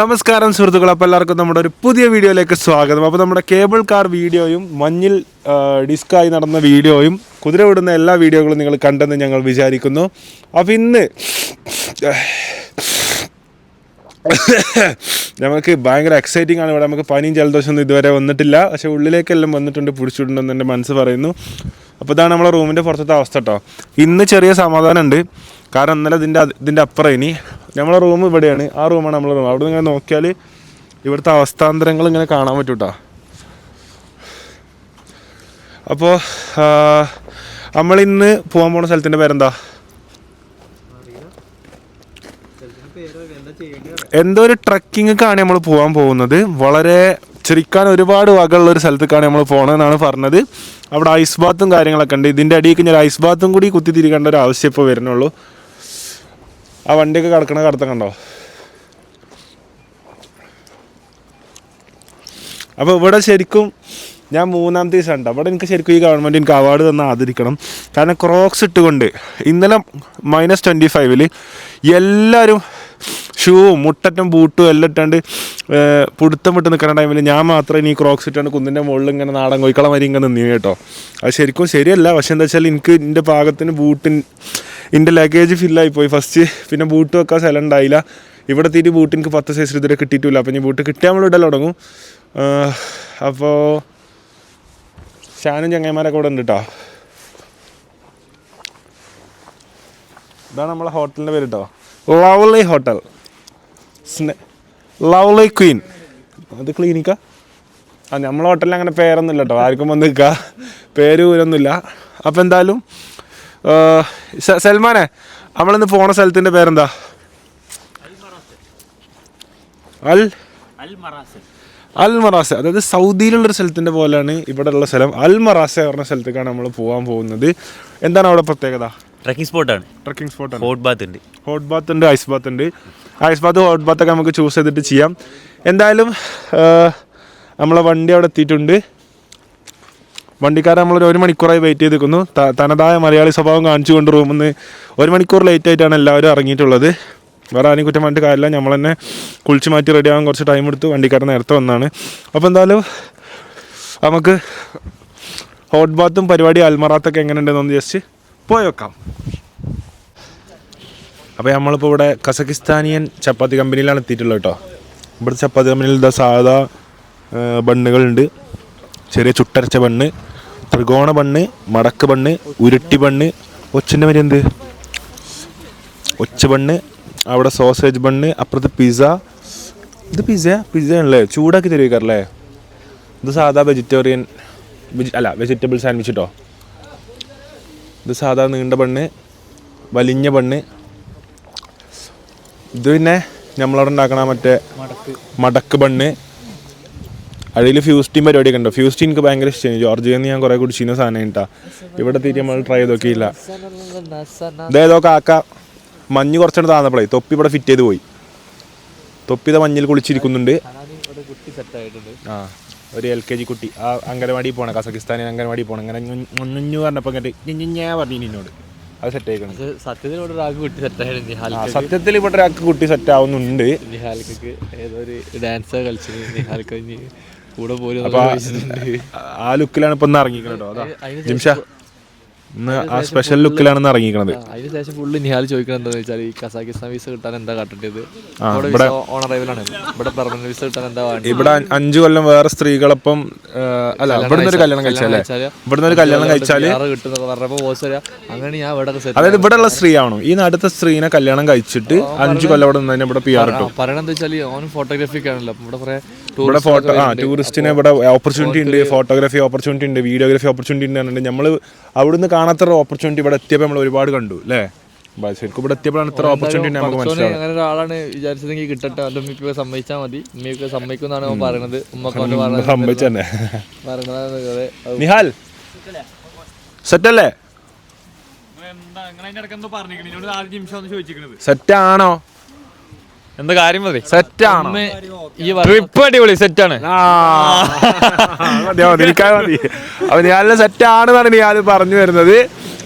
നമസ്കാരം സുഹൃത്തുക്കൾ അപ്പോൾ എല്ലാവർക്കും നമ്മുടെ ഒരു പുതിയ വീഡിയോയിലേക്ക് സ്വാഗതം. അപ്പോൾ നമ്മുടെ കേബിൾ കാർ വീഡിയോയും മഞ്ഞിൽ ഡിസ്കായി നടന്ന വീഡിയോയും കുതിര വിടുന്ന എല്ലാ വീഡിയോകളും നിങ്ങൾ കണ്ടെന്ന് ഞങ്ങൾ വിചാരിക്കുന്നു. അപ്പോൾ ഇന്ന് നമുക്ക് ഭയങ്കര എക്സൈറ്റിംഗ് ആണ്. ഇവിടെ നമുക്ക് പനിയും ജലദോഷം ഒന്നും ഇതുവരെ വന്നിട്ടില്ല. പക്ഷേ ഉള്ളിലേക്കെല്ലാം വന്നിട്ടുണ്ട് പിടിച്ചിട്ടുണ്ടെന്ന് എന്റെ മനസ്സ് പറയുന്നു. അപ്പോൾ ഇതാണ് നമ്മളെ റൂമിന്റെ പുറത്തത്തെ അവസ്ഥ കേട്ടോ ഇന്ന് ചെറിയ സമാധാനം ഉണ്ട് കാരണം ഇന്നലെ ഇതിന്റെ ഇതിന്റെ അപ്പുറം ഇനി നമ്മളെ റൂം ഇവിടെയാണ്. ആ റൂമാണ് നമ്മളെ റൂം അവിടെ ഇങ്ങനെ നോക്കിയാൽ ഇവിടുത്തെ അവസ്ഥാന്തരങ്ങൾ ഇങ്ങനെ കാണാൻ പറ്റും കേട്ടോ അപ്പോൾ നമ്മളിന്ന് പോകാൻ പോണ സ്ഥലത്തിന്റെ പേരെന്താ? എന്തോ ഒരു ട്രക്കിങ്ങൊക്കെയാണ് നമ്മൾ പോകാൻ പോകുന്നത്. വളരെ ചിരിക്കാൻ ഒരുപാട് വകയുള്ള ഒരു സ്ഥലത്തേക്കാണ് നമ്മൾ പോകണമെന്നാണ് പറഞ്ഞത്. അവിടെ ഐസ് ബാത്തും കാര്യങ്ങളൊക്കെ ഉണ്ട്. ഇതിന്റെ അടിയിൽ കഴിഞ്ഞാൽ ഐസ് ബാത്തും കൂടി കുത്തി തിരിക്കേണ്ട ഒരു ആവശ്യം ഇപ്പോൾ വരുന്നുള്ളൂ. ആ വണ്ടിയൊക്കെ കിടക്കണ കടത്തം കണ്ടോ? അപ്പോൾ ഇവിടെ ശരിക്കും ഞാൻ മൂന്നാം ദിവസം ഉണ്ട് അവിടെ എനിക്ക് ശരിക്കും ഈ ഗവൺമെന്റ് എനിക്ക് അവാർഡ് തന്നെ ആദരിക്കണം. കാരണം ക്രോക്സ് ഇട്ടുകൊണ്ട് ഇന്നലെ മൈനസ് ട്വന്റി ഫൈവിൽ എല്ലാവരും ഷൂവും മുട്ടറ്റും ബൂട്ടും എല്ലാം ഇട്ടാണ്ട് പുടുത്തം വിട്ട് നിൽക്കുന്ന ടൈമിൽ ഞാൻ മാത്രം ഇനി ക്രോക്സ് ഇട്ടാണ്ട് കുന്നിന്റെ മുകളിൽ ഇങ്ങനെ നാടൻ കോയിക്കള വരി ഇങ്ങനെ നിന്നു കേട്ടോ. അത് ശരിക്കും ശരിയല്ല. പക്ഷെ എന്താ വെച്ചാൽ എനിക്ക് എന്റെ പാകത്തിന് ബൂട്ടിൻ എന്റെ ലഗേജ് ഫില്ലായി പോയി. ഫസ്റ്റ് പിന്നെ ബൂട്ട് വെക്കാൻ സ്ഥലം ഉണ്ടായില്ല. ഇവിടെ തീറ്റി ബൂട്ട് എനിക്ക് പത്ത് സൈസിൽ ഇതുവരെ കിട്ടിയിട്ടില്ല. അപ്പം ഇനി ബൂട്ട് കിട്ടിയാൽ നമ്മൾ ഇടൽ തുടങ്ങും. അപ്പോൾ ഷാനും ചങ്ങന്മാരൊക്കെ ഇവിടെ ഉണ്ട് കേട്ടോ ഇതാണ് നമ്മളെ ഹോട്ടലിന്റെ പേര് കേട്ടോ ലവ്ലി ഹോട്ടൽ ലവ്ലി ക്വീൻ അത് ക്ലീനിക്കാ ആ നമ്മളെ ഹോട്ടലിൽ അങ്ങനെ പേരൊന്നും ഇല്ല കേട്ടോ ആർക്കും വന്ന് നിൽക്കുക പേര് ഊരൊന്നുമില്ല അപ്പോൾ എന്തായാലും സൽമാനെ നമ്മളിന്ന് പോണ സ്ഥലത്തിന്റെ പേരെന്താ? അൽ? അൽ മറാസ അതായത് സൗദിയിലുള്ളൊരു സ്ഥലത്തിന്റെ പോലെയാണ് ഇവിടെ ഉള്ള സ്ഥലം. അൽ മറാസ പറഞ്ഞ സ്ഥലത്തേക്കാണ് നമ്മൾ പോകാൻ പോകുന്നത്. എന്താണ് അവിടെ പ്രത്യേകത? ട്രക്കിംഗ് സ്പോട്ടാണ് ട്രക്കിംഗ് സ്പോട്ടാണ് ഹോട്ട് ബാത്ത് ഉണ്ട്. ഹോട്ട് ബാത്ത് ഉണ്ട് ഐസ് ബാത്ത് ഉണ്ട്. ഐസ് ബാത്ത് ഹോട്ട് ബാത്ത് ഒക്കെ നമുക്ക് ചൂസ് ചെയ്തിട്ട് ചെയ്യാം. എന്തായാലും നമ്മളെ വണ്ടി അവിടെ എത്തിയിട്ടുണ്ട്. വണ്ടിക്കാരൻ നമ്മളൊരു ഒരു മണിക്കൂറായി വെയിറ്റ് ചെയ്ത് നിൽക്കുന്നു തനതായ മലയാളി സ്വഭാവം കാണിച്ചുകൊണ്ട് റൂമിൽ നിന്ന് ഒരു മണിക്കൂർ ലേറ്റ് ആയിട്ടാണ് എല്ലാവരും ഇറങ്ങിയിട്ടുള്ളത്. വേറെ ആരും കുറ്റം പറഞ്ഞിട്ട് കാര്യമില്ല. നമ്മൾ തന്നെ കുളിച്ച് മാറ്റി റെഡി ആകാൻ കുറച്ച് ടൈം എടുത്തു. വണ്ടിക്കാരൻ നേരത്തെ വന്നാണ്. അപ്പോൾ എന്തായാലും നമുക്ക് ഹോട്ട് ബാത്തും പരിപാടി അൽമറാത്തൊക്കെ എങ്ങനെയുണ്ടെന്നൊന്ന് ജസ്റ്റ് പോയി വെക്കാം. അപ്പോൾ നമ്മളിപ്പോൾ ഇവിടെ കസക്കിസ്ഥാനിയൻ ചപ്പാത്തി കമ്പനിയിലാണ് എത്തിയിട്ടുള്ളത് കേട്ടോ. ഇവിടുത്തെ ചപ്പാത്തി കമ്പനിയിൽ സാധാ ബണ്ണുകളുണ്ട്. ചെറിയ ചുട്ടരച്ച ബണ്ണ്. ത്രികോണ ബണ്ണ് മടക്ക് ബണ്ണ് ഉരുട്ടി ബണ്ണ്. ഒച്ചിന്റെ പേര് എന്ത്? ഒച്ച ബണ്ണ് അവിടെ സോസേജ് ബണ്ണ് അപ്പുറത്ത് പിസ്സ ഇത് പിസ്സ പിസ്സ ആണല്ലേ ചൂടാക്കി തരുവിക്കാറല്ലേ ഇത് സാധാ വെജിറ്റേറിയൻ വെജി അല്ല വെജിറ്റബിൾ സാൻഡ്വിച്ച് കേട്ടോ ഇത് സാധാ നീണ്ട ബണ്ണ് വലിഞ്ഞ ബണ്ണ്. ഇത് പിന്നെ നമ്മളവിടെ ഉണ്ടാക്കണ മറ്റേ മടക്ക് ബണ്ണ്. അതിൽ ഫ്യൂസ്റ്റീൻ പരിപാടിയൊക്കെ ഉണ്ടോ. ഫ്യൂസ്റ്റീൻ എനിക്ക് ഭയങ്കര ഇഷ്ടമാണ് ജോർജിയിൽ നിന്ന് ഞാൻ കുറേ കുടിച്ചിരുന്ന സാധനം കേട്ടാ ഇവിടെ തീരെ നമ്മൾ ട്രൈ ചെയ്തൊക്കെയില്ല. നോക്കിയില്ല ഇതേതോ കാക്ക മഞ്ഞ് കുറച്ചെടുത്ത് താന്നപ്പോഴേ തൊപ്പി ഇവിടെ ഫിറ്റ് ചെയ്ത് പോയി. തൊപ്പി ഇതാ മഞ്ഞിൽ കുളിച്ചിരിക്കുന്നുണ്ട്. ആ ഒരു എൽ കെ ജി കുട്ടി. ആ അംഗനവാടി പോണ കസക്കിസ്ഥാനിൽ അംഗനവാടി പോണം. അങ്ങനെ മുഞ്ഞു പറഞ്ഞപ്പോൾ ഞാൻ പറഞ്ഞു നിന്നോട്. അത് സെറ്റ് ആയിക്കണം. സത്യത്തിൽ ഇവിടെ ഒരാൾക്ക് കുട്ടി സെറ്റായിരുന്നു സത്യത്തിൽ ഇവിടെ ഒരാൾക്ക് കുട്ടി സെറ്റ് ആവുന്നുണ്ട്. നിഹാൽക്കൊക്കെ ഏതോ ഒരു ഡാൻസ് കളിച്ചത് നിഹാൽക്ക് ഇനി കൂടെ പോലും ആ- ലുക്കിലാണ് ഇപ്പൊ ഇറങ്ങിക്കണോ അതാ. ജിംഷ ഇന്ന് ആ സ്പെഷ്യൽ ലുക്കിലാണ് ഇറങ്ങിയിരിക്കുന്നത് അതിനുശേഷം അതിന് ശേഷം ഫുള്ള് നിഹാൽ ചോദിക്കണം എന്താന്ന് വെച്ചാൽ ഈ കസാക്കിസ്ഥാൻ വിസ കിട്ടാൻ എന്താ കാട്ടേണ്ടത്? ഇവിടെ ഓൺ അറൈവലാണ് ഇവിടെ പെർമനന്റ് വിസ കിട്ടാൻ എന്താ ഇവിടെ അഞ്ചു കൊല്ലം വേറെ സ്ത്രീകളൊപ്പം അല്ല ഇവിടുന്ന് ഒരു കല്യാണം കഴിച്ചാലേ ഇവിടുന്ന് ഒരു കല്യാണം കഴിച്ചാൽ അങ്ങനെ ഞാൻ ഇവിടെ അതായത് ഇവിടെ ഉള്ള സ്ത്രീ ആണോ ഈ നടുത്ത സ്ത്രീനെ കല്യാണം കഴിച്ചിട്ട് അഞ്ചു കൊല്ലം ഇവിടെ നിന്ന് ഇവിടെ പി ആർ കിട്ടും പറയണെന്താ വെച്ചാൽ ഓൻ ഫോട്ടോഗ്രാഫി ആണല്ലോ. ഇവിടെ കുറെ ഇവിടെ ഫോട്ടോ ആ ടൂറിസ്റ്റിന് ഇവിടെ ഓപ്പർച്യൂണിറ്റി ഉണ്ട് ഫോട്ടോഗ്രാഫി ഓപ്പർച്യൂണിറ്റി ഉണ്ട് വീഡിയോഗ്രാഫി ഓപ്പർച്യൂണിറ്റി ഉണ്ട് നമ്മൾ നമ്മൾ അവിടുന്ന് കാണാത്ത ഓപ്പർച്യൂണിറ്റി ഇവിടെ എത്തിയപ്പോൾ നമ്മൾ ഒരുപാട് കണ്ടു അല്ലേ ശരിക്കും ഇവിടെ എത്തിയപ്പോഴാണ് ഇത്ര ഓപ്പർച്യൂണിറ്റി നമുക്ക് മനസ്സിലാവുന്നത്. അങ്ങനെ ഒരാളാണ് വിചാരിച്ചതെങ്കിൽ കിട്ടട്ടെ അല്ല ഉമ്മയ്ക്കൊക്കെ സമ്മതിച്ചാൽ മതി. ഉമ്മയൊക്കെ സമ്മതിക്കുന്നാണ് അവൻ പറയണത്. ഉമ്മക്ക് അവന്റെ പറഞ്ഞത് സംഭവിച്ചു തന്നെ പറയണതാണ് നിഹാൽ സെറ്റ് അല്ലേ സെറ്റ് ആണോ എന്താ കാര്യം മതി? സെറ്റാണ്? ട്രിപ്പ് അടിപൊളി സെറ്റാണ്. മതി അപ്പൊ നിഹാലിന് സെറ്റാണെന്നാണ് നിഹാൽ പറഞ്ഞു വരുന്നത്.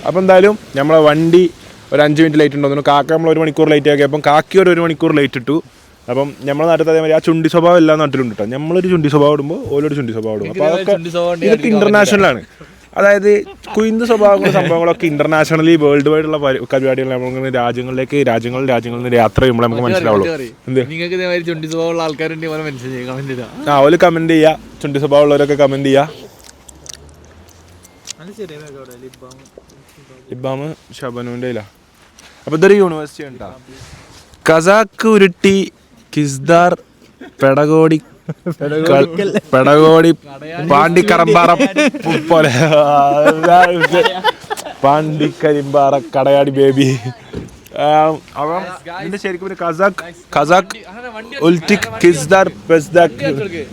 അപ്പൊ എന്തായാലും നമ്മളെ വണ്ടി ഒരു അഞ്ച് മിനിറ്റ് ലേറ്റ് ഉണ്ടോ കാക്ക നമ്മൾ ഒരു മണിക്കൂർ ലേറ്റ് ആക്കിയപ്പം കാക്കി ഒരു ഒരു മണിക്കൂർ ലേറ്റ് ഇട്ടു. അപ്പം നമ്മളെ നാട്ടിൽ അതേമാതിരി ആ ചുണ്ടി സ്വഭാവം എല്ലാ നാട്ടിലും ഉണ്ട് കേട്ടോ നമ്മളൊരു ചുണ്ടി സ്വഭാവം ഇടുമ്പോൾ ഓരോരു ചുണ്ടി സ്വഭാവം ഇടും. അപ്പോൾ അതൊക്കെ ഇതൊക്കെ ഇന്റർനാഷണൽ ആണ്. അതായത് കുയിന്ത് സ്വഭാവങ്ങളും സംഭവങ്ങളൊക്കെ ഇന്റർനാഷണലി വേൾഡ് വൈഡ് ഉള്ള പരി- പരിപാടികൾ നമ്മളിങ്ങനെ രാജ്യങ്ങളിലേക്ക് രാജ്യങ്ങൾ രാജ്യങ്ങളിൽ നിന്ന് യാത്ര ചെയ്യുമ്പോൾ നമുക്ക് മനസ്സിലാവുള്ളൂ. നിങ്ങൾക്ക് ഇതേമാതിരി ചുണ്ടി സ്വഭാവമുള്ള ആൾക്കാരുണ്ടെങ്കിൽ ചെയ്യുക കമന്റ് ഇടാം ആ ഓൽ കമന്റ് ചെയ്യാ. ചുണ്ടി സ്വഭാവം ഉള്ളവരൊക്കെ കമന്റ് ചെയ്യാ ഇബാമ് ഷബനുവിന്റെ ഇല്ല അപ്പോൾ ഇതൊരു യൂണിവേഴ്സിറ്റി ഉണ്ടാ കസാക്ക് ഉരുട്ടി കിസ്ദാർ പെടകോടി പെടകോടി പാണ്ടിക്കറമ്പാറ പോലെ. പാണ്ടിക്കരിമ്പാറ കടയാടി ബേബി. അവൻ ഇതിന്റെ ശരിക്കും ഒരു കസാക്ക് കസാക്ക് ഉൽറ്റിക് കിസ്ദാർ പെസ്ദാക്ക്.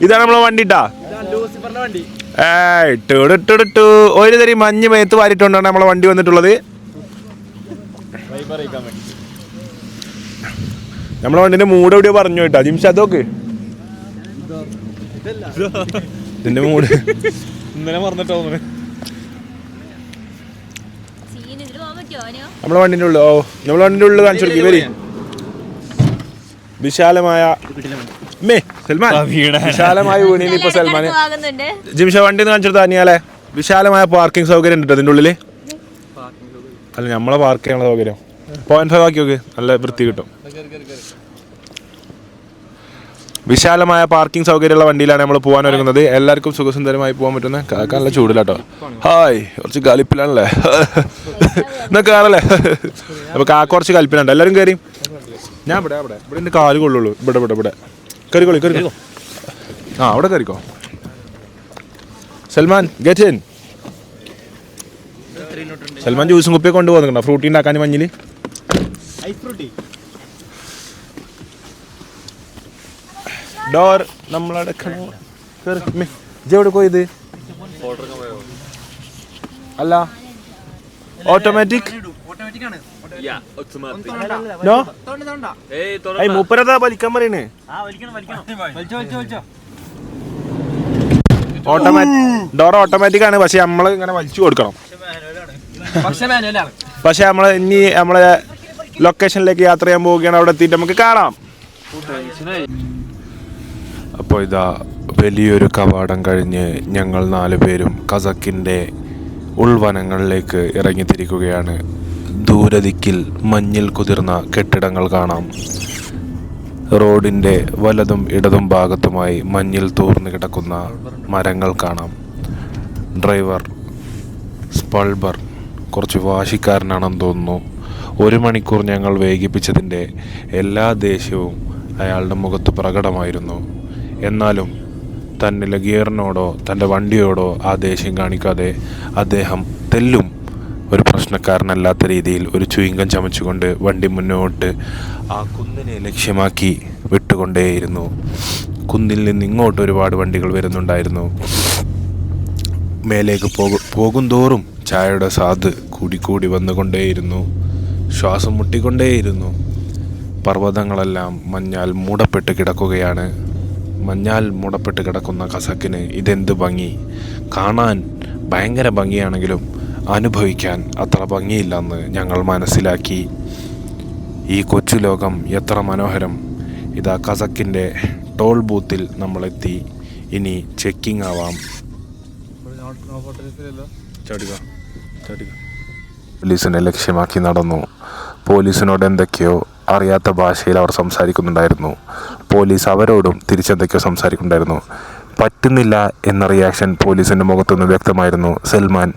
ഇതാണ് നമ്മളെ വണ്ടി ഇട്ടാ ലൂസിഫറിന്റെ വണ്ടി. ഏയ് ടുടുടുടുടു. ഒരു തരി മഞ്ഞ് മേത്ത് വാരിട്ടുകൊണ്ടാണ് നമ്മളെ വണ്ടി വന്നിട്ടുള്ളത്. നമ്മളെ വണ്ടിന്റെ മൂടെവിടെയോ എവിടെയോ പറഞ്ഞു കേട്ടോ. ജിംഷ അതൊക്കെ ഇതിന്റെ മൂഡ് ഇന്നലെ മറന്നിട്ടോ നമ്മളെ വണ്ടിന്റെ ഉള്ളിൽ ഓ നമ്മളെ വണ്ടിന്റെ ഉള്ളിൽ കാണിച്ചു കൊടുക്കി വരി വിശാലമായ മേ സൽമാൻ. വിശാലമായ ഇപ്പൊ സൽമാൻ ജിംഷ വണ്ടി കാണിച്ചു വിശാലമായ പാർക്കിംഗ് സൗകര്യം ഉണ്ട് അതിന്റെ ഉള്ളിൽ? അല്ല നമ്മളെ പാർക്ക് ചെയ്യാനുള്ള സൗകര്യം. പോയിന്റ് ഫൈവ് ആക്കി നോക്ക് നല്ല വൃത്തി കിട്ടും. വിശാലമായ പാർക്കിംഗ് സൗകര്യമുള്ള വണ്ടിയിലാണ് നമ്മൾ പോകാൻ ഒരുങ്ങുന്നത്. എല്ലാവർക്കും സുഖസുന്ദരമായി പോകാൻ പറ്റുന്ന കാക്ക നല്ല ചൂടിലാട്ടോ. ഹായ് കുറച്ച് കലിപ്പിലാണല്ലേ? എന്നാ കാണല്ലേ? അപ്പൊ കാക്ക കുറച്ച് കലിപ്പിലുണ്ട് എല്ലാവരും കയറി ഞാൻ ഇവിടെ ഇവിടെ ഇവിടെ എന്റെ കാൽ കൊള്ളുള്ളൂ. ഇവിടെ ഇവിടെ ഇവിടെ. കയറിക്കോളി കയറിക്കോ ആ അവിടെ കയറിക്കോ സൽമാൻ ഗെറ്റ് ഇൻ സൽമാൻ ജ്യൂസും കുപ്പിയൊക്കെ കൊണ്ടുപോകുന്നുണ്ടോ? ഫ്രൂട്ടി ഉണ്ടാക്കാൻ മഞ്ഞിൽ ഡോർ നമ്മളടക്കണോ കേറ്. മേ, ഇജ്ജ് എവിടെ പോയത്? അല്ല. ഓട്ടോമാറ്റിക് മൂപ്പരതാ വലിക്കാൻ പറയണേ? ഓട്ടോമാറ്റിക് ഡോർ ഓട്ടോമാറ്റിക് ആണ്. പക്ഷെ നമ്മൾ ഇങ്ങനെ വലിച്ചു കൊടുക്കണം. പക്ഷെ നമ്മൾ ഇനി നമ്മളെ ലൊക്കേഷനിലേക്ക് യാത്ര ചെയ്യാൻ പോവുകയാണ്. അവിടെ എത്തിയിട്ട് നമുക്ക് കാണാം. അപ്പോൾ ഇതാ വലിയൊരു കവാടം കഴിഞ്ഞ് ഞങ്ങൾ നാല് പേരും കസക്കിന്റെ ഉൾവനങ്ങളിലേക്ക് ഇറങ്ങിത്തിരിക്കുകയാണ്. ദൂരദിക്കിൽ മഞ്ഞിൽ കുതിർന്ന കെട്ടിടങ്ങൾ കാണാം. റോഡിന്റെ വലതും ഇടതും ഭാഗത്തുമായി മഞ്ഞിൽ തൂർന്നു കിടക്കുന്ന മരങ്ങൾ കാണാം. ഡ്രൈവർ സ്പൾബർ കുറച്ച് വാശിക്കാരനാണെന്ന് തോന്നുന്നു. ഒരു മണിക്കൂർ ഞങ്ങൾ വൈകിപ്പിച്ചതിന്റെ എല്ലാ ദേഷ്യവും അയാളുടെ മുഖത്ത് പ്രകടമായിരുന്നു. എന്നാലും തന്നിലെ ഗിയറിനോടോ തന്റെ വണ്ടിയോടോ ആ ദേഷ്യം കാണിക്കാതെ അദ്ദേഹം തെല്ലും ഒരു പ്രശ്നക്കാരനല്ലാത്ത രീതിയിൽ ഒരു ചുയിങ്കം ചമച്ചുകൊണ്ട് വണ്ടി മുന്നോട്ട് ആ കുന്നിനെ ലക്ഷ്യമാക്കി വിട്ടുകൊണ്ടേയിരുന്നു. കുന്നിൽ നിന്ന് ഇങ്ങോട്ട് ഒരുപാട് വണ്ടികൾ വരുന്നുണ്ടായിരുന്നു. മേലേക്ക് പോകു തോറും ചായയുടെ സ്വാദ് കൂടിക്കൂടി വന്നുകൊണ്ടേയിരുന്നു. ശ്വാസം മുട്ടിക്കൊണ്ടേയിരുന്നു. പർവതങ്ങളെല്ലാം മഞ്ഞാൽ മൂടപ്പെട്ട് കിടക്കുകയാണ്. മഞ്ഞാൽ മൂടപ്പെട്ട് കിടക്കുന്ന കസക്കിന് ഇതെന്ത് ഭംഗി? കാണാൻ ഭയങ്കര ഭംഗിയാണെങ്കിലും അനുഭവിക്കാൻ അത്ര ഭംഗിയില്ലെന്ന് ഞങ്ങൾ മനസ്സിലാക്കി. ഈ കൊച്ചു ലോകം എത്ര മനോഹരം. ഇതാ കസക്കിന്റെ ടോൾ ബൂത്തിൽ നമ്മളെത്തി. ഇനി ചെക്കിംഗ് ആവാം. പോലീസിനെ ലക്ഷ്യമാക്കി നടന്നു. പോലീസിനോട് എന്തൊക്കെയോ അറിയാത്ത ഭാഷയിൽ അവർ സംസാരിക്കുന്നുണ്ടായിരുന്നു. പോലീസ് അവരോടും തിരിച്ചെന്തൊക്കെയോ സംസാരിക്കുന്നുണ്ടായിരുന്നു. പറ്റുന്നില്ല എന്ന റിയാക്ഷൻ പോലീസിന്റെ മുഖത്തുനിന്ന് വ്യക്തമായിരുന്നു. സൽമാൻ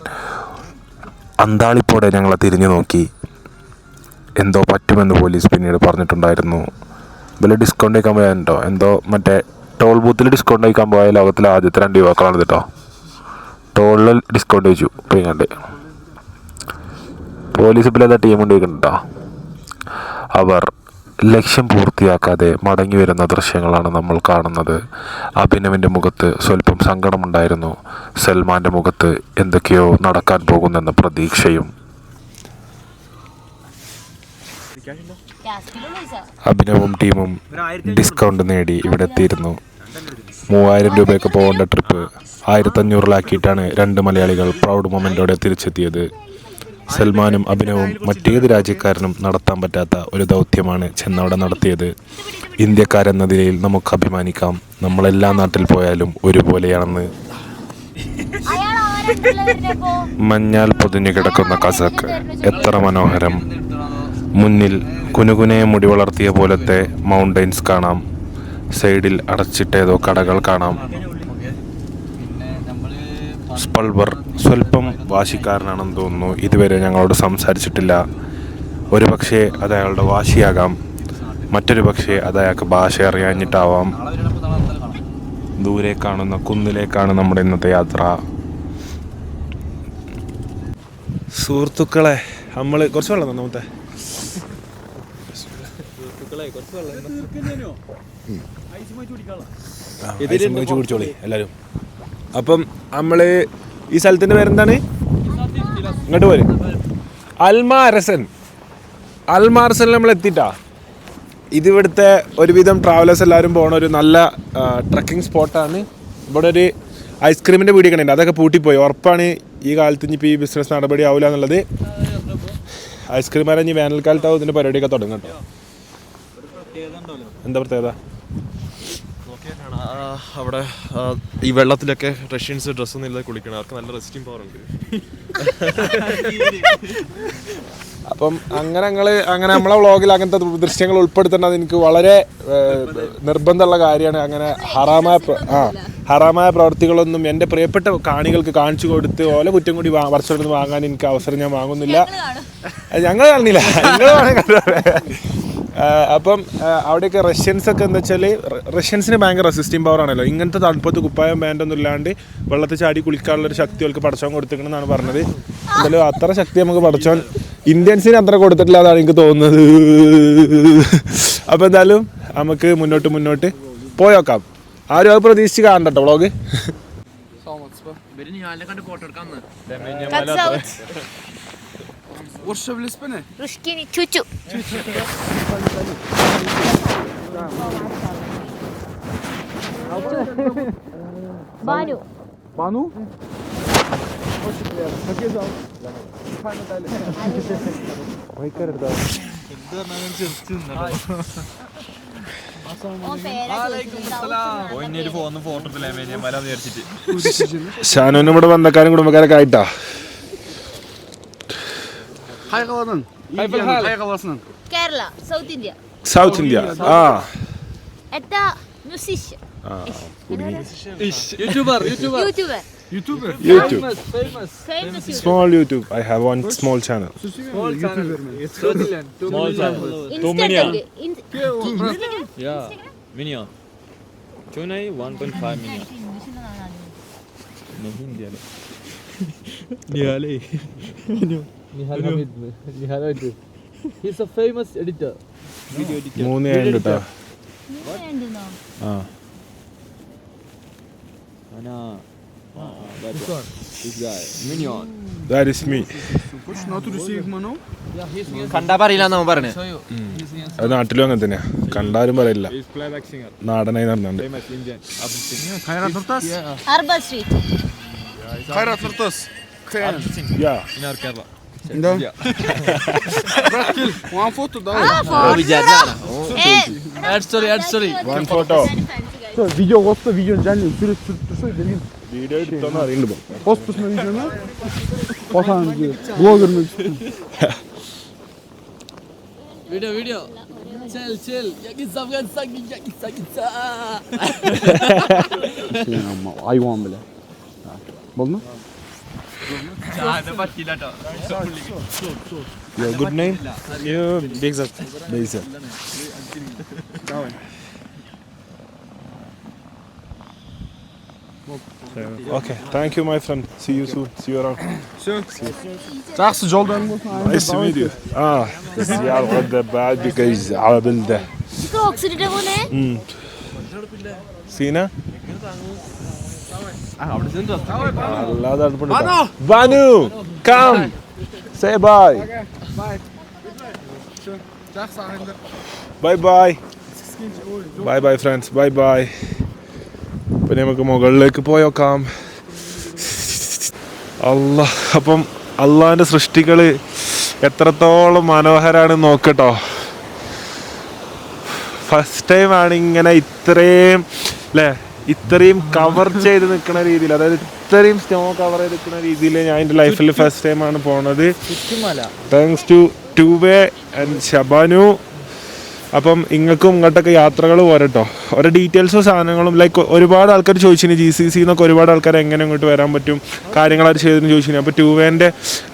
അന്താളിപ്പോടെ ഞങ്ങളെ തിരിഞ്ഞു നോക്കി. എന്തോ പറ്റുമെന്ന് പോലീസ് പിന്നീട് പറഞ്ഞിട്ടുണ്ടായിരുന്നു. വില ഡിസ്കൗണ്ട് കഴിക്കാൻ പോയാലുണ്ടോ എന്തോ മറ്റേ ടോൾ ബൂത്തിൽ ഡിസ്കൗണ്ട് കഴിക്കാൻ പോയ ലോകത്തിലെ ആദ്യത്തെ രണ്ട് യുവാക്കളാണ് കേട്ടോ ടോളിൽ ഡിസ്കൗണ്ട് വെച്ചു പോയിങ്ങാണ്ട് പോലീസ് ഇപ്പോൾ ഏതാ ടീം ഉണ്ടായിട്ടോ അവർ ലക്ഷ്യം പൂർത്തിയാക്കാതെ മടങ്ങി വരുന്ന ദൃശ്യങ്ങളാണ് നമ്മൾ കാണുന്നത്. അഭിനവിന്റെ മുഖത്ത് സ്വല്പം സങ്കടമുണ്ടായിരുന്നു. സൽമാന്റെ മുഖത്ത് എന്തൊക്കെയോ നടക്കാൻ പോകുന്നെന്ന പ്രതീക്ഷയും. അഭിനവും ടീമും ഡിസ്കൗണ്ട് നേടി ഇവിടെ എത്തിയിരുന്നു. മൂവായിരം രൂപയൊക്കെ പോകേണ്ട ട്രിപ്പ് ആയിരത്തഞ്ഞൂറിലാക്കിയിട്ടാണ് രണ്ട് മലയാളികൾ പ്രൗഡ് മൊമെന്റോടെ തിരിച്ചെത്തിയത്. സൽമാനും അഭിനവും മറ്റേത് രാജ്യക്കാരനും നടത്താൻ പറ്റാത്ത ഒരു ദൗത്യമാണ് ചെന്നവിടെ നടത്തിയത്. ഇന്ത്യക്കാരെന്ന നിലയിൽ നമുക്ക് അഭിമാനിക്കാം. നമ്മളെല്ലാ നാട്ടിൽ പോയാലും ഒരുപോലെയാണെന്ന്. മഞ്ഞാൽ പൊതിഞ്ഞു കിടക്കുന്ന കസക്ക്. എത്ര മനോഹരം. മുന്നിൽ കുനുകുനെ മുടി വളർത്തിയ പോലത്തെ മൗണ്ടൈൻസ് കാണാം. സൈഡിൽ അടച്ചിട്ടേതോ കടകൾ കാണാം. സ്പൾബർ സ്വല്പം വാശിക്കാരനാണെന്ന് തോന്നുന്നു. ഇതുവരെ ഞങ്ങളോട് സംസാരിച്ചിട്ടില്ല. ഒരു പക്ഷേ അത് അയാളുടെ വാശിയാകാം. മറ്റൊരു പക്ഷേ അത് അയാൾക്ക് ഭാഷ അറിയാഞ്ഞിട്ടാവാം. ദൂരെ കാണുന്ന കുന്നിലേക്കാണ് നമ്മുടെ ഇന്നത്തെ യാത്ര. സുഹൃത്തുക്കളെ നമ്മൾ കുറച്ച് വെള്ളം തന്നെ മുത്തേ? കുടിച്ചോളി എല്ലാരും. അപ്പം നമ്മൾ ഈ സ്ഥലത്തിന്റെ പേരെന്താണ്? ഇങ്ങോട്ട് പോര്. അൽമാരസൻ അൽമാർസനിൽ നമ്മൾ എത്തിയിട്ടാ. ഇതിവിടുത്തെ ഒരുവിധം ട്രാവലേഴ്സ് എല്ലാവരും പോണ ഒരു നല്ല ട്രക്കിംഗ് സ്പോട്ടാണ് ഇവിടെ ഒരു ഐസ്ക്രീമിന്റെ വീഡിയോ ഉണ്ട് അതൊക്കെ പൂട്ടിപ്പോയി. ഉറപ്പാണ് ഈ കാലത്ത് ഇനിയിപ്പോൾ ഈ ബിസിനസ് നടപടി ആവില്ല എന്നുള്ളത്. ഐസ്ക്രീം വരെ ഇനി വേനൽക്കാലത്താവും ഇതിന്റെ പരിപാടിയൊക്കെ തുടങ്ങട്ടോ എന്താ പ്രത്യേകത? അവിടെ ഈ വെള്ളത്തിലൊക്കെ റഷ്യൻസ് ഡ്രസ്സൊന്നും ഇല്ലാതെ കുളിക്കണം. അവർക്ക് നല്ല റെസ്റ്റിംഗ് പവർ ഉണ്ട്. അപ്പം അങ്ങനെ ഞങ്ങൾ അങ്ങനെ നമ്മളെ വ്ളോഗിൽ അങ്ങനത്തെ ദൃശ്യങ്ങൾ ഉൾപ്പെടുത്തേണ്ടത് എനിക്ക് വളരെ നിർബന്ധമുള്ള കാര്യമാണ്. അങ്ങനെ ഹറാമായ ആ ഹറാമായ പ്രവർത്തികളൊന്നും എന്റെ പ്രിയപ്പെട്ട കാണികൾക്ക് കാണിച്ചു കൊടുത്ത് ഓല കുറ്റം കൂടി വർഷം വാങ്ങാൻ എനിക്ക് അവസരം ഞാൻ വാങ്ങുന്നില്ല. ഞങ്ങൾ കാണില്ല നിങ്ങൾ അപ്പം അവിടെയൊക്കെ റഷ്യൻസൊക്കെ എന്താ വെച്ചാൽ റഷ്യൻസിന് ഭയങ്കര റെസിസ്റ്റിംഗ് പവർ ആണല്ലോ. ഇങ്ങനത്തെ തണുപ്പത്ത് കുപ്പായം പാന്റൊന്നും ഇല്ലാണ്ട് വെള്ളത്തിൽ ചാടി കുളിക്കാനുള്ള ഒരു ശക്തി അവർക്ക് പടച്ചോൻ കൊടുത്തിരിക്കണമെന്നാണ് പറഞ്ഞത്. എന്തായാലും അത്ര ശക്തി നമുക്ക് പടച്ചോൻ ഇന്ത്യൻസിന് അത്ര കൊടുത്തിട്ടില്ല അതാണ് എനിക്ക് തോന്നുന്നത്. അപ്പോൾ എന്തായാലും നമുക്ക് മുന്നോട്ട് മുന്നോട്ട് പോയോക്കാം. ആരും അത് പ്രതീക്ഷിച്ച് കാണണ്ട വ്ളോഗ് Cuts out. Rushkini чучу. Баню. ഓൻ പേരാ ചോദിച്ചത്. ഒരു ഫോൺ ഫോട്ടോ എടുത്തില്ലേ ഞാൻ വരാൻ വിചാരിച്ചിട്ട് ഷാനോനും ഇവിടെ ബന്ധക്കാരും കുടുംബക്കാരൊക്കെ ആയിട്ടാ қай қаладан индияның қай қаласынан керла саут индия саут индия а это мусище ютубер ютубер ютубер Youtuber. YouTube. Famous, famous. Small YouTube. I have one small channel. Small YouTuber. Small channel. Two million. Two million. Yeah. Million. Tunay 1.5 million. नहीं दिया ले he's a famous editor video നാട്ടിലും അങ്ങനെ കണ്ടാലും പറയില്ല. നാടനായി നടന്നുണ്ട്. Ndio. Rakil, one photo da. Ah, photo. Eh, ad story, ad story. One photo. So video olsa video canlı sürüp sürtürse dediğin video şey tutana rindu bak. Post tutma videonu. Potan diyor. Blogger mı? Video video. Çel çel. Yakitsam yakitsak yakitsak yakitsak. Şey ama hayvan bile. Bol mu? Your good name? Yeah, Okay, thank you my friend. See you soon. See you around. Soon. Thanks жолдан. Nice to meet you. Ah, السيارة غدا بعد بكيز على بلدة. كوكسر ده هنا؟ سينا؟ അടുപ്പുണ്ട്. come, come. Bye. Bye bye bye bye friends bye bye പിന്നെ നമുക്ക് മുകളിലേക്ക് പോയോക്കാം. അല്ല അപ്പം അള്ളാഹിന്റെ സൃഷ്ടികൾ എത്രത്തോളം മനോഹരമാണ് നോക്കട്ടോ. ഫസ്റ്റ് ടൈം ആണ് ഇങ്ങനെ ഇത്രയും അല്ലേ ഇത്രയും കവർ ചെയ്ത് നിൽക്കുന്ന രീതിയിൽ അതായത് ഇത്രയും സ്നോ കവർ ചെയ്ത് നിൽക്കുന്ന രീതിയിൽ ഞാൻ എന്റെ ലൈഫിൽ ഫസ്റ്റ് ടൈം ആണ് പോണത്. Thanks to two way and Shabanu അപ്പം ഇങ്ങൾക്കും ഇങ്ങോട്ടൊക്കെ യാത്രകൾ പോരട്ടോ. ഓരോ ഡീറ്റെയിൽസും സാധനങ്ങളും ലൈക്ക് ഒരുപാട് ആൾക്കാർ ചോദിച്ചിന് ജി സി സി എന്നൊക്കെ ഒരുപാട് ആൾക്കാർ എങ്ങനെ ഇങ്ങോട്ട് വരാൻ പറ്റും കാര്യങ്ങൾ അവർ ചെയ്തെന്ന് ചോദിച്ചിന്. അപ്പോൾ ടു വേന്റെ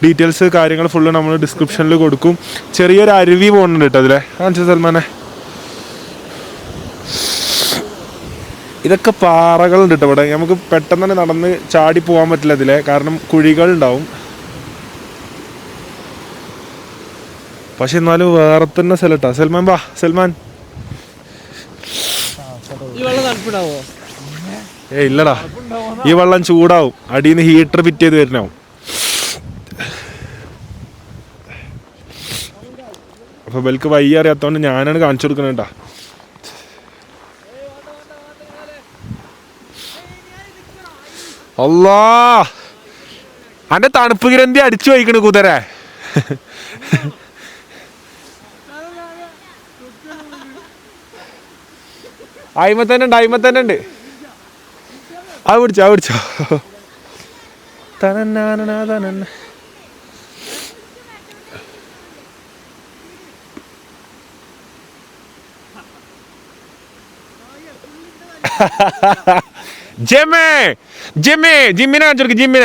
ഡീറ്റെയിൽസ് കാര്യങ്ങൾ ഫുള്ള് നമ്മൾ ഡിസ്ക്രിപ്ഷനിൽ കൊടുക്കും. ചെറിയൊരു അരുവി പോകുന്നുണ്ട് കേട്ടോ അതിലെ. കാണിച്ചു സൽമാനെ? ഇതൊക്കെ പാറകളുണ്ട് കേട്ടോ ഇവിടെ. നമുക്ക് പെട്ടെന്ന് തന്നെ നടന്ന് ചാടി പോകാൻ പറ്റില്ല ഇതിലെ. കാരണം കുഴികൾ ഉണ്ടാവും പക്ഷെ എന്നാലും വേറെ തന്നെ സ്ഥലട്ടാ സൽമാൻ ബാ സൽമാൻ. ഏ ഇല്ലടാ. ഈ വെള്ളം ചൂടാവും. അടിയിൽ നിന്ന് ഹീറ്റർ ഫിറ്റ് ചെയ്ത് വരുന്നാവും അപ്പൊ ബൽക്ക് വയ്യ അറിയാത്തോണ്ട് ഞാനാണ് കാണിച്ചു കൊടുക്കുന്നത് അല്ലാ അന്റെ തണുപ്പ് ഗ്രന്ഥി അടിച്ചു വയ്ക്കണ് കുതിരെ. അയിമ തന്നെ ഉണ്ട് അയിമ തന്നെ ഉണ്ട്. അത് പിടിച്ചോ അത് പിടിച്ചോ. തനന്നാനനാ തനന്ന. ha ha ha കാണിച്ചു Jimmy! Jimmy! Jimmy na, Jimmy Jimmy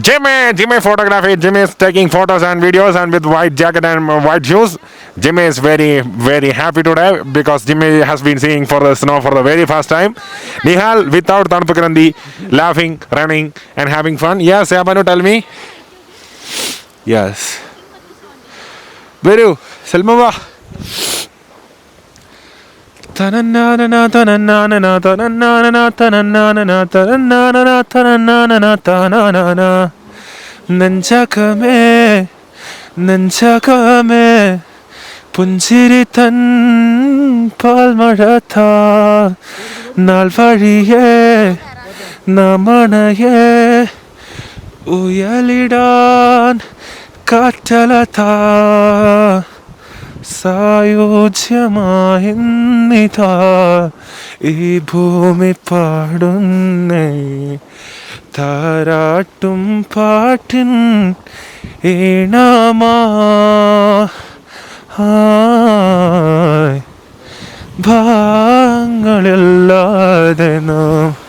Jimmy, Jimmy photography. Jimmy is taking photos and videos and with white jacket and uh, white shoes. Jimmy is very, very happy today because Jimmy has been seeing for the snow for the very first time. Nihal, without Tanpakranti, laughing, running and having fun. Yes, Yabanu, tell me. Yes. Veru, Selmava. നെഞ്ചകമേ നെഞ്ചകമേ പുഞ്ചിരി തൻ പാൽമഴത്താ. നാൾ വഴിയേ നമണയേ ഉയലിടാൻ കാറ്റലതാ സായോജ്യമായിന്നിതാ. ഈ ഭൂമി പാടുന്നേ. താരാട്ടും പാട്ടിൻ ഈണമാ. ഭാഗങ്ങളില്ലാതെ നാം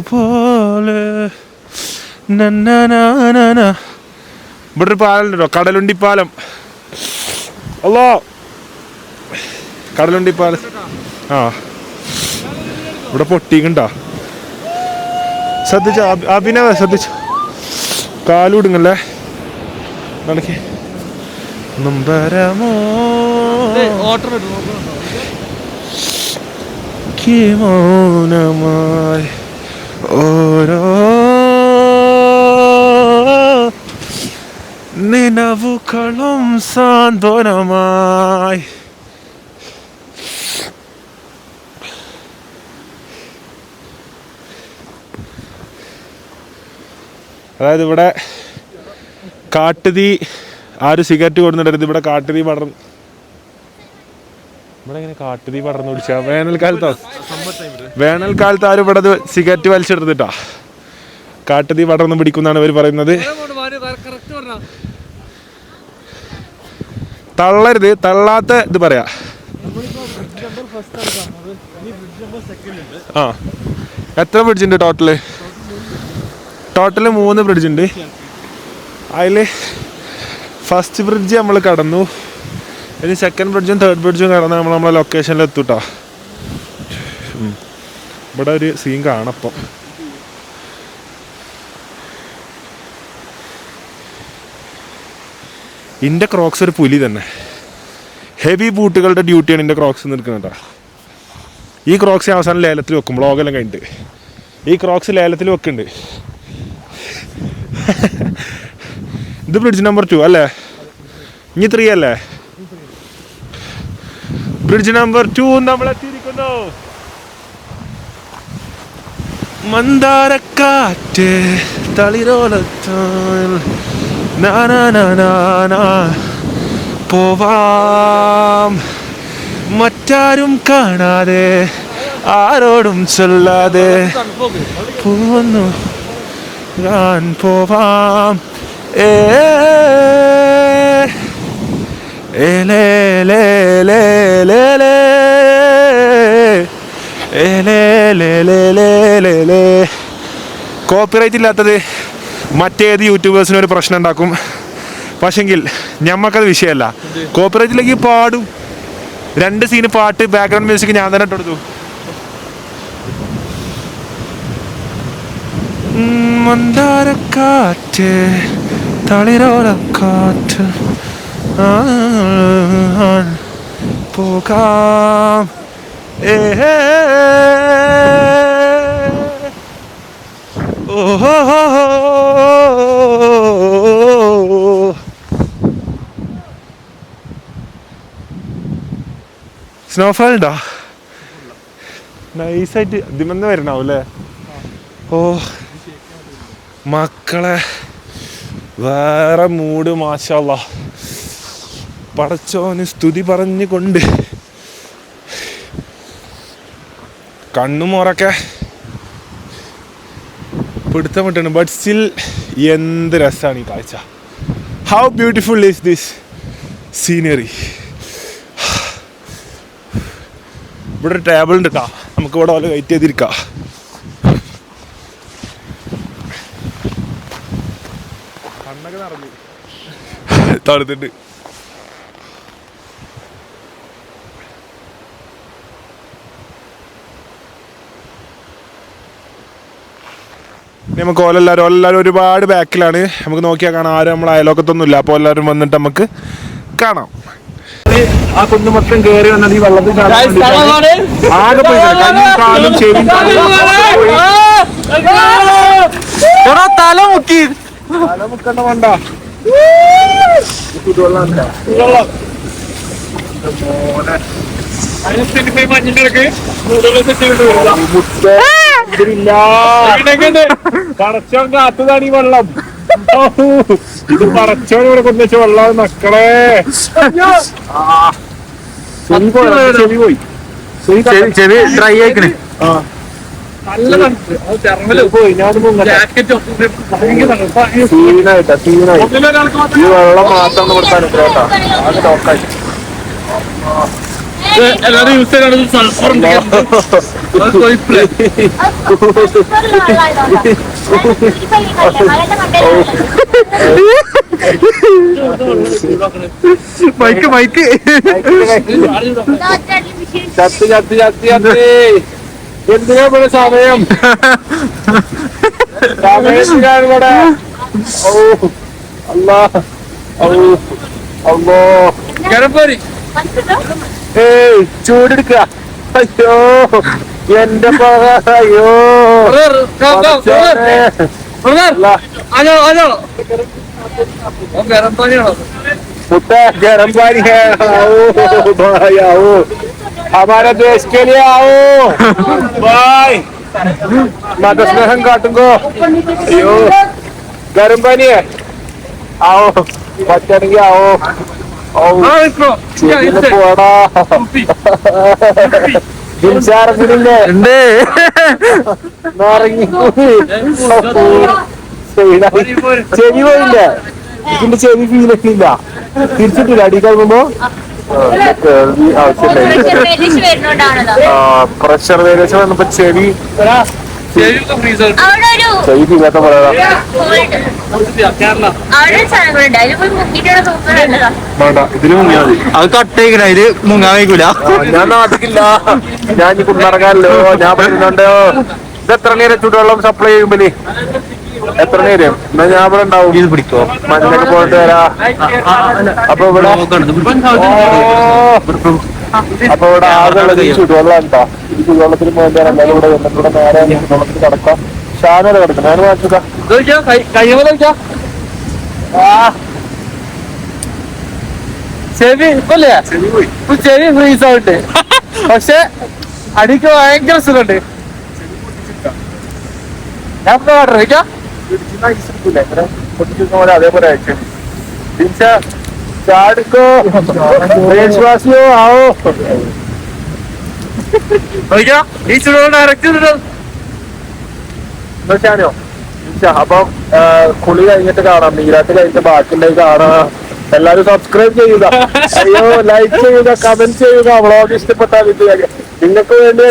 പോലെ. ഇവിടെ ഒരു പാലം കടലുണ്ടി പാലം അല്ലോ കടലുണ്ടി പാലസ് ആ. ഇവിടെ പൊട്ടിക്കണ്ട ശ്രദ്ധിച്ച? അഭിനവ ശ്രദ്ധിച്ചു? കാലുടുങ്ങല്ലേ നടക്കി. നമ്പരമോ ഓട്ടർ ഓരോ നിലവുകളും സാന്ത്വനമായി. അതായത് ഇവിടെ കാട്ടുതീ ആരും സിഗരറ്റ് കൊടുന്നിടരുത് ഇവിടെ കാട്ടുതീ പടർന്ന് ഇവിടെ ഇങ്ങനെ കാട്ടുതീ പടർന്നു പിടിച്ച. വേനൽക്കാലത്താ? വേനൽക്കാലത്ത് ആരും ഇവിടെ സിഗരറ്റ് വലിച്ചെടുത്തിട്ടാ. കാട്ടുതീ പടർന്ന് പിടിക്കുന്നാണ് ഇവർ പറയുന്നത് കറക്റ്റ് പറഞ്ഞ തള്ളരുത് തള്ളാത്ത ഇത് പറയാ. ആ. എത്ര ബ്രിഡ്ജ് ഉണ്ട് ടോട്ടൽ ടോട്ടൽ മൂന്ന് ബ്രിഡ്ജ് ഉണ്ട്. അതിൽ ഫസ്റ്റ് ബ്രിഡ്ജ് നമ്മൾ കടന്നു. ഇനി സെക്കൻഡ് ബ്രിഡ്ജും തേർഡ് ബ്രിഡ്ജും കടന്ന് നമ്മൾ നമ്മളെ ലൊക്കേഷനിൽ എത്തൂട്ടോ. ഇവിടെ ഒരു സീൻ കാണപ്പം ഇന്റെ ക്രോക്സ് ഒരു പുലി തന്നെ. ഹെവി ബൂട്ടുകളുടെ ഡ്യൂട്ടിയാണ് എന്റെ ക്രോക്സ് നിൽക്കുന്നത് ഈ ക്രോക്സ് അവസാനം ലേലത്തിൽ വെക്കും ബ്ലോഗെല്ലാം കഴിഞ്ഞിട്ട്. ഈ ക്രോക്സ് ലേലത്തിൽ വെക്കുന്നുണ്ട് ഇത് ബ്രിഡ്ജ് നമ്പർ ടു അല്ലേ? ഇനി ത്രീ അല്ലേ? ബ്രിഡ്ജ് നമ്പർ ടു നമ്മൾ എത്തിയിരിക്കുന്നു. മന്ദാരക്കാറ്റ് തളിരോലത്താൽ പോവാം. മറ്റാരും കാണാതെ ആരോടും ചൊല്ലാതെ. പോന്നു ഞാൻ പോവാം. ഏ ലേ ലേ ലേ ലേ ലേ. കോപ്പിറൈറ്റ് ഇല്ലാത്തത്. മറ്റേത് യൂട്യൂബേഴ്സിനും ഒരു പ്രശ്നം ഉണ്ടാക്കും. പക്ഷെങ്കിൽ ഞമ്മക്കത് വിഷയമല്ല കോപ്പറേറ്റിലേക്ക് പാടും. രണ്ട് സീന് പാട്ട് ബാക്ക്ഗ്രൗണ്ട് മ്യൂസിക് ഞാൻ തന്നെ കൊടുക്കും മന്ദാരക്കാറ്റ് തളിരോലക്കാറ്റ് പോകാം. ഏ സ്നോഫാൾ ഉണ്ടോ നൈസായിട്ട് ഇതിമെന്ന് വരണാവും അല്ലേ ഓ മക്കളെ വേറെ മൂഡ് മാഷല്ല പടച്ചോന് സ്തുതി പറഞ്ഞുകൊണ്ട്. കണ്ണുമോറൊക്കെ പിടുത്തം വിട്ടാണ് ബട്ട് സ്റ്റിൽ എന്ത് രസമാണ് ഈ കാഴ്ച. How beautiful is this scenery ഇവിടെ ഒരു ടേബിൾ ഉണ്ട് കേട്ടോ നമുക്ക് ഇവിടെ വല്ല വെയിറ്റ് ചെയ്തിരിക്കാം. കണ്ണൊക്കെ നടന്നു തണുത്തിട്ട് നമുക്ക് ഓലെല്ലാവരും ഓലെല്ലാവരും ഒരുപാട് ബാക്കിലാണ്. നമുക്ക് നോക്കിയാൽ കാണാം ആരും നമ്മളെ അയലോക്കത്തൊന്നും ഇല്ല അപ്പോൾ എല്ലാവരും വന്നിട്ട് നമുക്ക് കാണാം. ആ കുന്ന് മൊത്തം കയറി വന്നത് ഈ വെള്ളത്തിൽ. ആകെ പോയി കയ്യും കാലും ചെവിയും തല മുക്കി. തല മുക്കണ്ട വേണ്ട പടച്ചോൻ കാത്തതാണ് ഈ വെള്ളം. ഇത് പടച്ചോൻ ഇവിടെ കൊണ്ടുവച്ച വെള്ളം മക്കളെ. ആ. ചെവി പോയി ചെവി ഡ്രൈ ആയിക്കണേ. പോയി സീനായി. ഈ വെള്ളം മാത്രം കൊടുത്താൽ കേട്ടോ. അത് നോക്കായി എല്ലാരും യൂസ് ചെയ്യണത് സൾഫർ മൈക്ക് മൈക്ക് ചത്ത് ചത്ത് ചത്ത് ചത്ത്. എന്തിനാ ഇവിടെ സമയം? സമയത്തിനാണ് ഇവിടെ? ഓ അല്ലാ ഔ അല്ലോ ഏയ് ചൂടെടുക്കുക അയ്യോ എന്റെ പക അയ്യോ പടച്ചോനെ. അല്ലാ, ഗരം പനിയാണോ पुत्र गरम पानी है आओ भाई आओ हमारे देश के लिए आओ भाई मदस्नेहम काटूंगो अयो गरम पानी है आओ बच्चन आओ ചെവി പോയില്ലേ? ഇതിന്റെ ചെവി ഫീൽ ഇല്ല തിരിച്ചിട്ടില്ല. അടി കഴിയുമ്പോ കേൾവി ആവശ്യമില്ല. പ്രഷർ വന്നപ്പോ ചെവി അത് കട്ടേക്കണ മുങ്ങാൻ ഞാൻ നാട്ടിക്കില്ല. ഞാൻ ഇനി കുന്നിറങ്ങാനല്ലോ. ഞാൻ പറയുന്നുണ്ടോ ഇത് എത്ര നേരം ചൂടുവെള്ളം സപ്ലൈ ചെയ്യുമ്പോ എത്ര നേരം? എന്നാ ഞാൻ ഇവിടെ ഉണ്ടാവും. ഇത് പിടിക്കോ. മഞ്ഞൊക്കെ പോയിട്ട് വരാ. അപ്പൊ ഇവിടെ അപ്പൊ ഇവിടെ ആകെയുള്ളത് ഈ ചുടുവെള്ളം ഈ ചുടുവെള്ളത്തിന് പോയിട്ട് എല്ലാവരും ഇവിടെ വന്നിട്ട് ഇവിടെ നേരെ ചുടുവെള്ളത്തിൽ കിടക്കാം. ഷാനോട് കിടക്കാം. ഞാൻ ആ. ചെവി ഇപ്പല്ലേ? ഇപ്പൊ ചെവി ഫ്രീസ് ആവട്ടെ പക്ഷെ അടിക്ക് ഭയങ്കര സുഖമുണ്ട് ഞാൻ അതേപോലെ അയച്ചു ചാടിക്കോ. ദേശവാസിയോ ആവോ. ാനോ അപ്പം ആ, കുളി കഴിഞ്ഞിട്ട് കാണാം. മീരാട്ട് കഴിഞ്ഞിട്ട് ബാക്കിയുണ്ടെങ്കിൽ കാണാം. എല്ലാരും സബ്സ്ക്രൈബ് ചെയ്യുക. അയ്യോ ലൈക്ക് ചെയ്യുക കമന്റ് ചെയ്യുക വ്ളോഗ് ഇഷ്ടപ്പെട്ടാൽ നിങ്ങൾക്ക് വേണ്ടി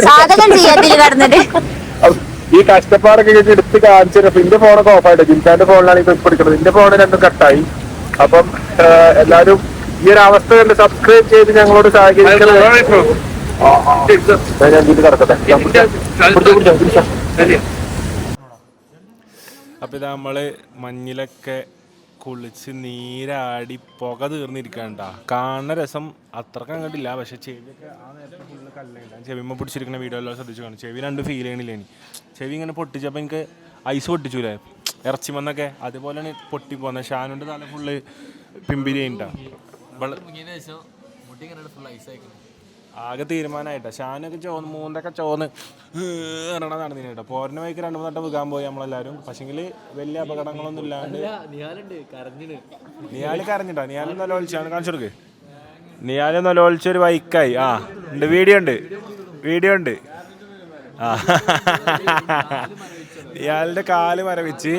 അപ്പൊ ഈ കഷ്ടപ്പാടൊക്കെ എടുത്ത് കാണിച്ചു തരാം. അപ്പൊ എന്റെ ഫോണൊക്കെ ഓഫായിട്ട് ജിൻസാന്റെ ഫോണിലാണ് ഇപ്പൊ എടുക്കുന്നത് എന്റെ ഫോണ് രണ്ടും കട്ടായി അപ്പം എല്ലാവരും എല്ലാരും ഈ ഒരു അവസ്ഥ കണ്ട് സബ്സ്ക്രൈബ് ചെയ്ത് ഞങ്ങളോട് സഹകരിക്കണം. അപ്പൊ ഇത് നമ്മൾ മഞ്ഞിലൊക്കെ കുളിച്ച് നീരാടി പുക തീർന്നിരിക്കണ്ട. കാണുന്ന രസം അത്രയ്ക്ക് അങ്ങോട്ടില്ല. പക്ഷെ ചെവിയൊക്കെ ആ നേരത്തെ ഫുള്ള് കല്ലുണ്ട് ചെവിമ്മ പിടിച്ചിരിക്കുന്ന വീഡിയോ എല്ലാം ശ്രദ്ധിച്ചു കാണും. ചെവി രണ്ട് ഫീൽ ചെയ്യണില്ല ഇനി? ചെവി ഇങ്ങനെ പൊട്ടിച്ചപ്പോൾ എനിക്ക് ഐസ് പൊട്ടിച്ചൂലേ? ഇറച്ചി വന്നൊക്കെ അതുപോലെയാണ് പൊട്ടി പോകുന്നത് ഷാനുണ്ട് തല ഫുള്ള് പിമ്പിരി ആകെ തീരുമാനമായിട്ടാ. ഷാനൊക്കെ ചോന്ന് മൂന്നൊക്കെ ചോന്ന് ഇറണ നടന്നിന് കേട്ടോ. പോരിന് വൈക്ക് രണ്ട് മൂന്നട്ടം വിൽക്കാൻ പോയി നമ്മളെല്ലാരും പക്ഷെങ്കിൽ വലിയ അപകടങ്ങളൊന്നും ഇല്ലാണ്ട് നിയാൽ കരഞ്ഞിട്ടാ. നിയാൽ നൊലോളിച്ചാണ് കാണിച്ചു കൊടുക്ക്. നിയാൽ ഒളിച്ചൊരു ബൈക്കായി. ആ ഉണ്ട്. വീഡിയോ ഉണ്ട്. വീഡിയോ ഉണ്ട്. ആ. ഇയാളുടെ കാൽ മരവിച്ച്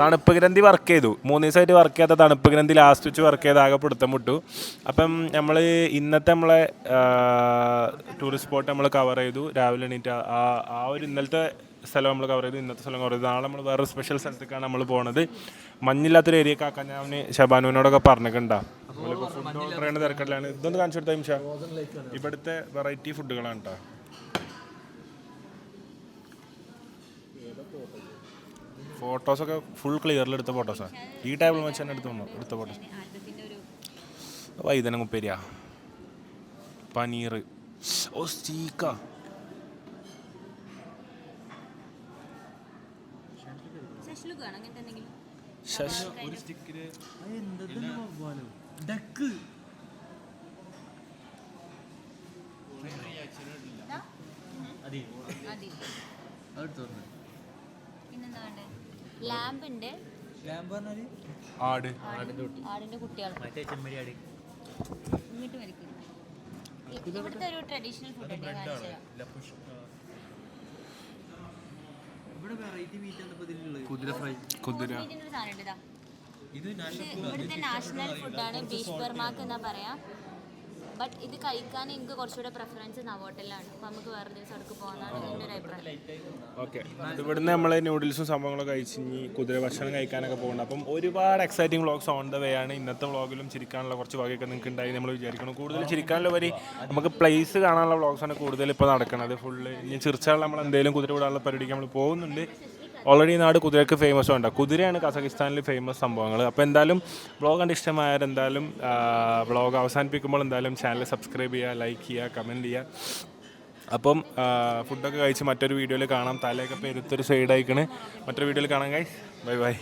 തണുപ്പ് ഗ്രന്ഥി വർക്ക് ചെയ്തു. മൂന്ന് ദിവസമായിട്ട് വർക്ക് ചെയ്യാത്ത തണുപ്പ് ഗ്രന്ഥി ലാസ്റ്റ് വെച്ച് വർക്ക് ചെയ്ത് ആകെ പിടുത്തം വിട്ടു അപ്പം നമ്മൾ ഇന്നത്തെ നമ്മളെ ടൂറിസ്റ്റ് സ്പോട്ട് നമ്മൾ കവർ ചെയ്തു. രാവിലെ എണീറ്റ് ആ- ആ ഒരു ഇന്നലത്തെ സ്ഥലം നമ്മൾ കവർ ചെയ്തു. ഇന്നത്തെ സ്ഥലം കവർ ചെയ്തു. നാളെ നമ്മൾ വേറെ സ്പെഷ്യൽ സ്ഥലത്തേക്കാണ് നമ്മൾ പോണത്. മഞ്ഞില്ലാത്തൊരു ഏരിയ ആക്കാൻ ഞാൻ ഷബാനുവിനോടൊക്കെ പറഞ്ഞിട്ടുണ്ടാ നമ്മളിപ്പോൾ ഫുഡ് ഓർഡർ ചെയ്യുന്ന തിരക്കട്ടിലാണ് ഇതൊന്ന് കാണിച്ചു കൊടുത്താൽ ഇവിടുത്തെ വെറൈറ്റി ഫുഡുകളാണ് കേട്ടോ ഫോട്ടോസൊക്കെ ഫുൾ ക്ലിയറിൽ എടുത്ത ഫോട്ടോസാണ് ഈ ടേബിൾ വെച്ച് തന്നെ എടുത്തു വന്നു എടുത്ത ഫോട്ടോസ് വൈദന മുപ്പേരിയ പനീർ ഓ സ്റ്റീക്ക. ശശ് ഒരു സ്റ്റിക്കിൽ ലാമ്പ് ഉണ്ട്. ആട്. ആടിന്റെ കുട്ടികൾ ഇങ്ങോട്ട് വരയ്ക്കും. ഇവിടുത്തെ ഒരു ട്രഡീഷണൽ ഫുഡ് ഉണ്ട് മീറ്റ് കാണിച്ചു തരാം. കുതിര ഫ്രൈ കുതിര. ഇതിനൊരു സാധനം ഉണ്ട് ഇതാ. ഇത് ഇവിടുത്തെ നാഷണൽ ഫുഡാണ് ബീഫ് ബർമാക്ക് എന്നാ പറയാ. ബട്ട് ഇത് കഴിക്കാൻ എനിക്ക് കുറച്ചുകൂടെ പ്രിഫറൻസ് നവോട്ടലാണ്. അപ്പൊ നമുക്ക് വേറെ ദിവസം അടുക്ക് പോകാനാണ് എന്റെ ഒരു അഭിപ്രായം. ഓക്കെ ഇവിടുന്ന് നമ്മൾ നൂഡിൽസും സംഭവങ്ങളൊക്കെ കഴിച്ച് ഇനി കുതിര ഭക്ഷണം കഴിക്കാനൊക്കെ പോകുന്നുണ്ട് അപ്പം ഒരുപാട് exciting vlogs on the way ആണ്. ഇന്നത്തെ വ്ളോഗിലും ചിരിക്കാനുള്ള കുറച്ച് വകയൊക്കെ നിങ്ങൾക്ക് ഉണ്ടായി നമ്മൾ വിചാരിക്കണം കൂടുതൽ ചിരിക്കാനുള്ള വരി നമുക്ക് പ്ലേസ് കാണാനുള്ള വ്ളോഗ്സാണ് കൂടുതൽ ഇപ്പോൾ നടക്കുന്നത്. ഫുള്ള് ഇനി ചിരിച്ചാൽ നമ്മൾ എന്തെങ്കിലും കുതിര വിടാനുള്ള പരിപാടിക്ക് നമ്മൾ പോകുന്നുണ്ട്. ഓൾറെഡി ഈ നാട് കുതിരക്ക് ഫേമസ് ഉണ്ട് കുതിരയാണ് കസാഖിസ്ഥാനിൽ ഫേമസ് സംഭവങ്ങൾ അപ്പോൾ എന്തായാലും ബ്ലോഗ് കണ്ട് ഇഷ്ടമായാൽ എന്തായാലും വ്ളോഗ് അവസാനിപ്പിക്കുമ്പോൾ എന്തായാലും ചാനൽ സബ്സ്ക്രൈബ് ചെയ്യുക ലൈക്ക് ചെയ്യുക കമന്റ് ചെയ്യുക. അപ്പം ഫുഡൊക്കെ കഴിച്ച് മറ്റൊരു വീഡിയോയിൽ കാണാം. തലയൊക്കെ പെരുത്തൊരു സൈഡ് അയക്കണ് മറ്റൊരു വീഡിയോയിൽ കാണാം ഗൈസ് ബൈ ബൈ